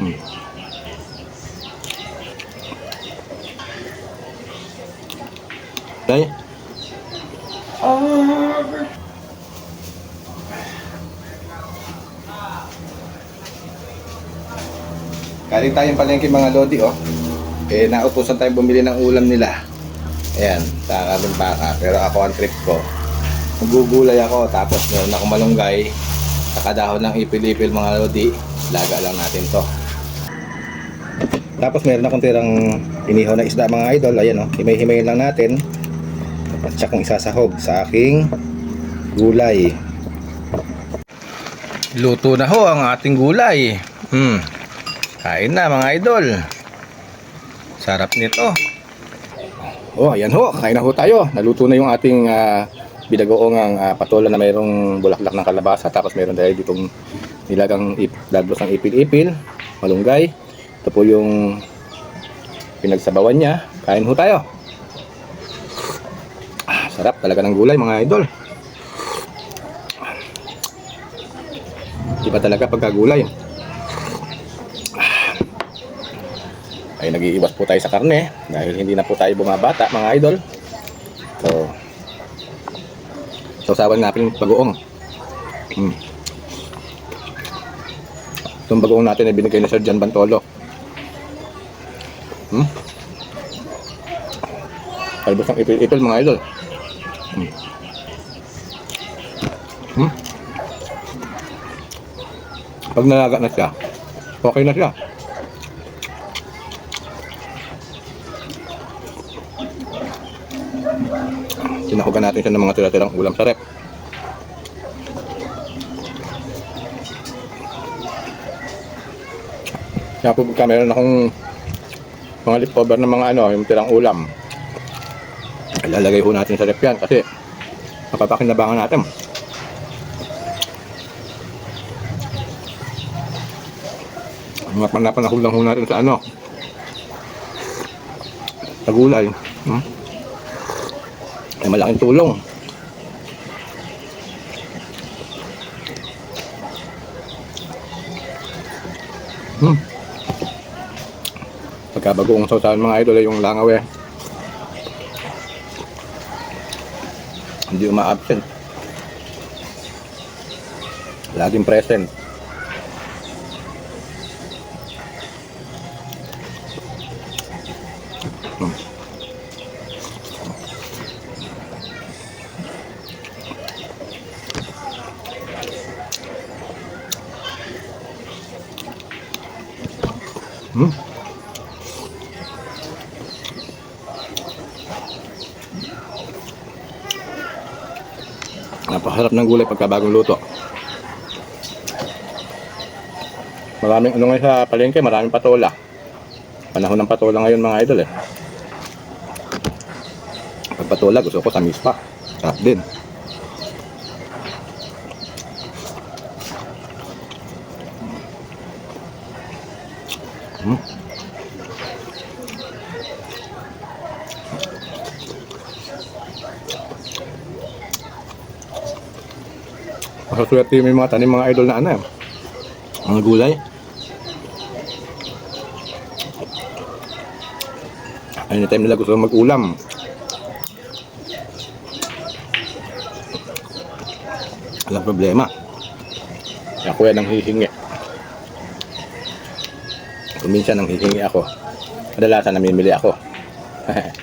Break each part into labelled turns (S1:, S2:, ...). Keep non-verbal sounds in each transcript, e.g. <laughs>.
S1: Hmm. Okay. Galing tayong palengke mga lodi oh. Eh nautusan tayong bumili ng ulam nila. Ayan, sa kaming baka. Pero ako ang trip ko. Magugulay ako tapos meron akong malunggay. Saka dahon ng ipil-ipil mga lodi. Laga lang natin to. Tapos meron akong tirang inihaw na isda mga idol. Ayan oh, himay-himayin lang natin. At saka isasahog sa aking gulay. Luto na ho ang ating gulay. Hmm. Kain na mga idol. Sarap nito. Oh, ayan ho. Kain na ho tayo. Naluto na yung ating uh, binagoong uh, patola na mayroong bulaklak ng kalabasa. Tapos meron tayo ditong nilagang ip, daglos ng ipil-ipil, malunggay. Ito po yung pinagsabawan niya. Kain ho tayo. Ah, sarap talaga ng gulay mga idol. Iba talaga pagkagulay. ay nag-iiwas po tayo sa karne dahil hindi na po tayo bumabata mga idol. So, sausawan natin yung bagoong. Hmm. Itong bagoong natin ay binigay ni Sir John Bantolo. Hmm? Kalbos ng ipil-ipil mga idol. Hmm. Hmm? Pag nalaga na siya, okay na siya. Sinahugan natin siya ng mga tira-tirang ulam sa rep. Kaya po meron akong mga leftover ng mga ano, yung tirang ulam. Ilalagay po natin sa rep yan kasi napapakinabangan natin. Mga panapanahon lang ho natin sa ano. Sa gulay. Hmm? ay malaking tulong. Hmm. Pagkabagoong sausawan mga idol ay yung langaw eh. Hindi uma-absent. Laging present. Napakasarap ng gulay pagka bagong luto. Maraming ano ngayon sa palengke, maraming patola. Panahon ng patola ngayon mga idol eh. Pag patola, gusto ko sa mispa. Sarap din. Hmm. Masaswerte yung may mga tanim mga idol na ano eh. Mga gulay. Anytime nila gusto mag-ulam. Walang problema. Ako yan ang hihingi. Kung minsan nang hihingi ako, kadalasan namimili ako. <laughs>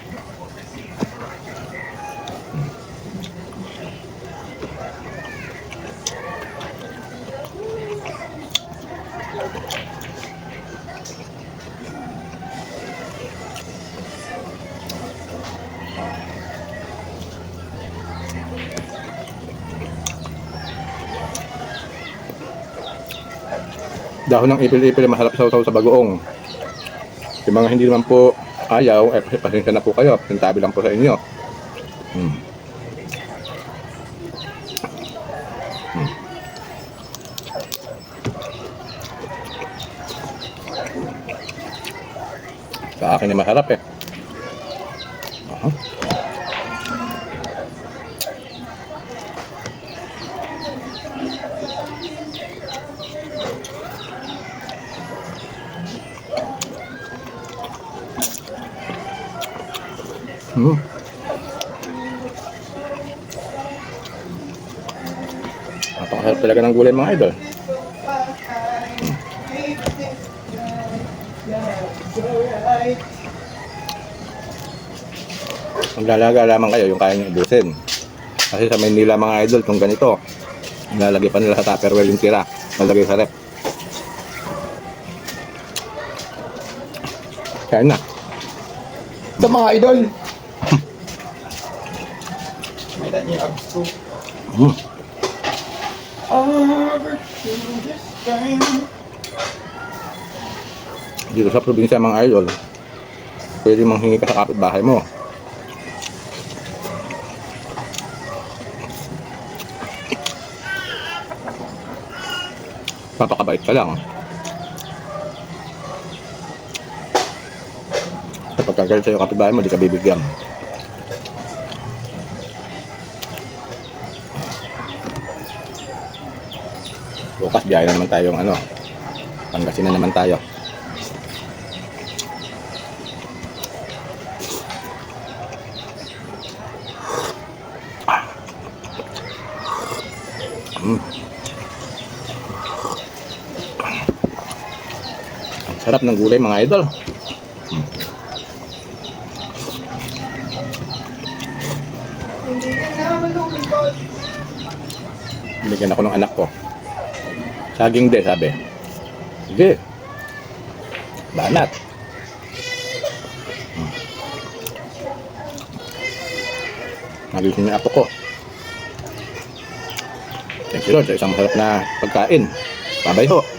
S1: Dahon ng ipil-ipil masarap sa sa bagoong. Yung mga hindi naman po ayaw, eh, pasensya na po kayo. Pintabi lang po sa inyo. Hmm. Hmm. Sa akin ay masarap eh. Hmm. Napakasarap talaga ng gulay mga idol. Hmm. Maglalaga lamang kayo yung kaya nyo ubusin. Kasi sa Maynila mga idol, kung ganito, nilalagay pa nila sa Tupperware yung tira. Nalagay sa rep. Kaya na.
S2: Ito mga idol. May that niya abso. Time.
S1: Dito sa probinsya mga idol, pwede manghingi ka sa kapitbahay mo. Papakabait ka lang. Kapag kagalit sa'yo kapitbahay mo, di ka bibigyan. Bukas biyahe na naman tayong ano, Pangasinan naman tayo. Mm. Sarap ng gulay mga idol. Mm. Binigyan ako ng anak ko. Saging de, sabi. Sige. Banat. Hmm. Nagising niya apo ko. Thank you Lord sa isang masarap na pagkain. Babay ho.